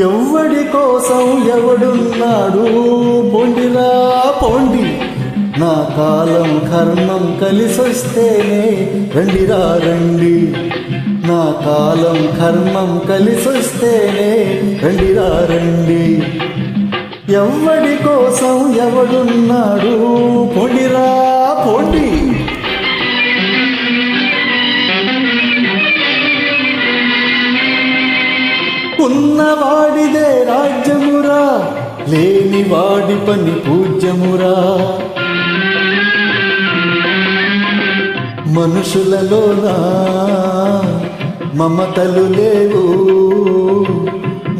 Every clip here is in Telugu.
ఎవడి కోసం ఎవడున్నాడు? పొండిరా పొండి. నా కాలం కర్మం కలిసొస్తేనే రండిరా రండి. నా కాలం కర్మం కలిసొస్తేనే రండిరా రండి. ఎవ్వడి కోసం ఎవడున్నాడు? పొండి ఉన్నవాడిదే రాజ్యమురా లేని వాడి పని పూజ్యమురా. మనుషులలోనా మమతలు లేవు.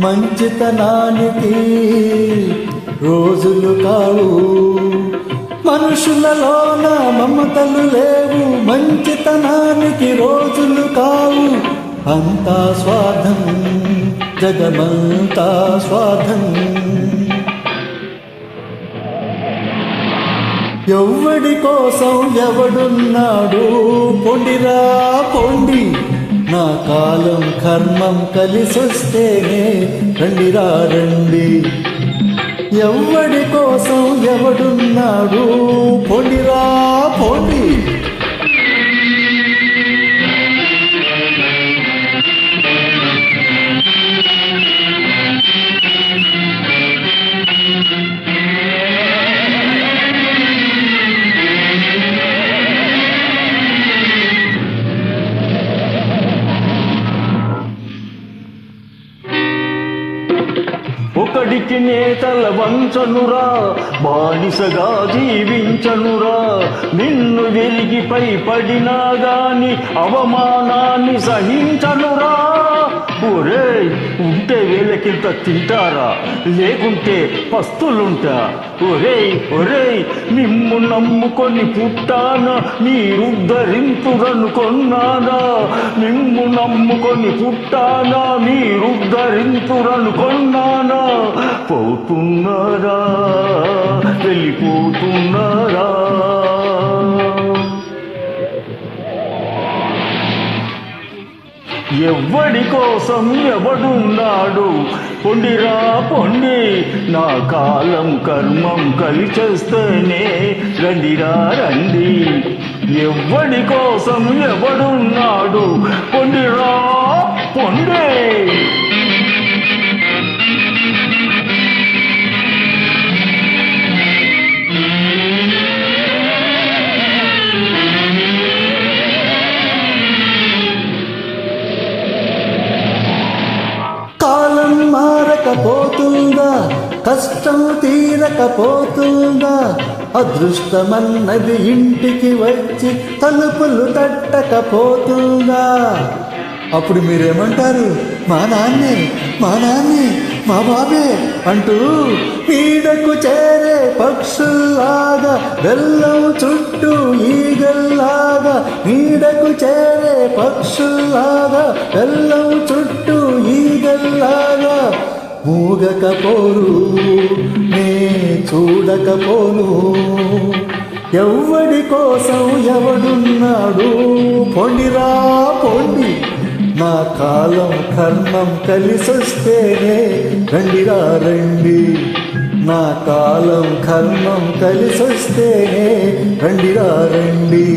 మంచితనానికి రోజులు కావు. మనుషులలోన మమతలు లేవు. మంచితనానికి రోజులు కావు. అంతా స్వార్థం జగమంతా స్వార్థం. ఎవ్వడి కోసం ఎవడున్నాడు? పొండిరా పొండి. నా కాలం కర్మం కలిసొస్తేనే రండిరా రండి. ఎవ్వడి కోసం ఎవడున్నాడు? పొండిరా పొండి. ఒకడికి నేతల వంచనురా బానిసగా జీవించనురా. నిన్ను వెలిగిపై పడినా గాని అవమానాన్ని సహించనురా. ఉంటే వేలకింత తింటారా? లేకుంటే పస్తులుంటా? ఒరేయ్ ఒరేయ్ మిమ్ము నమ్ముకొని పుట్టానా? మీరుద్ధరింతురనుకొన్నానా మిమ్ము నమ్ముకొని పుట్టానా? మీరుద్ధరింతురనుకొన్నానా పోతున్నారా? వెళ్ళిపోతున్నారా? కోసం ఎవడున్నాడు పొండిరా పొండి నా కాలం కర్మం కలిచేస్తేనే రండిరా రండి. ఎవ్వడి కోసం ఎవడున్నాడు? పొండిరా పొండే. తీరకపోతుందా? కష్టం తీరకపోతుందా? అదృష్టమన్నది ఇంటికి వచ్చి తలుపులు తట్టకపోతుందా? అప్పుడు మీరేమంటారు? మా నాన్నే మా నాన్నే మా బాబే అంటూ పీడకు చేరే పక్షుల్లాగా బెల్లం చుట్టూ ఈగల్లాగా నీడకు చేరే పక్షుల్లాగా బెల్లం చుట్టూ మూగకపోరు నే చూడకపోను. ఎవడి కోసం ఎవడున్నాడు పొండిరా పొండి. నా కాలం కర్మం కలిసొస్తేనే రండిరా రండి. నా కాలం కర్మం కలిసొస్తేనే రండిరా రండి.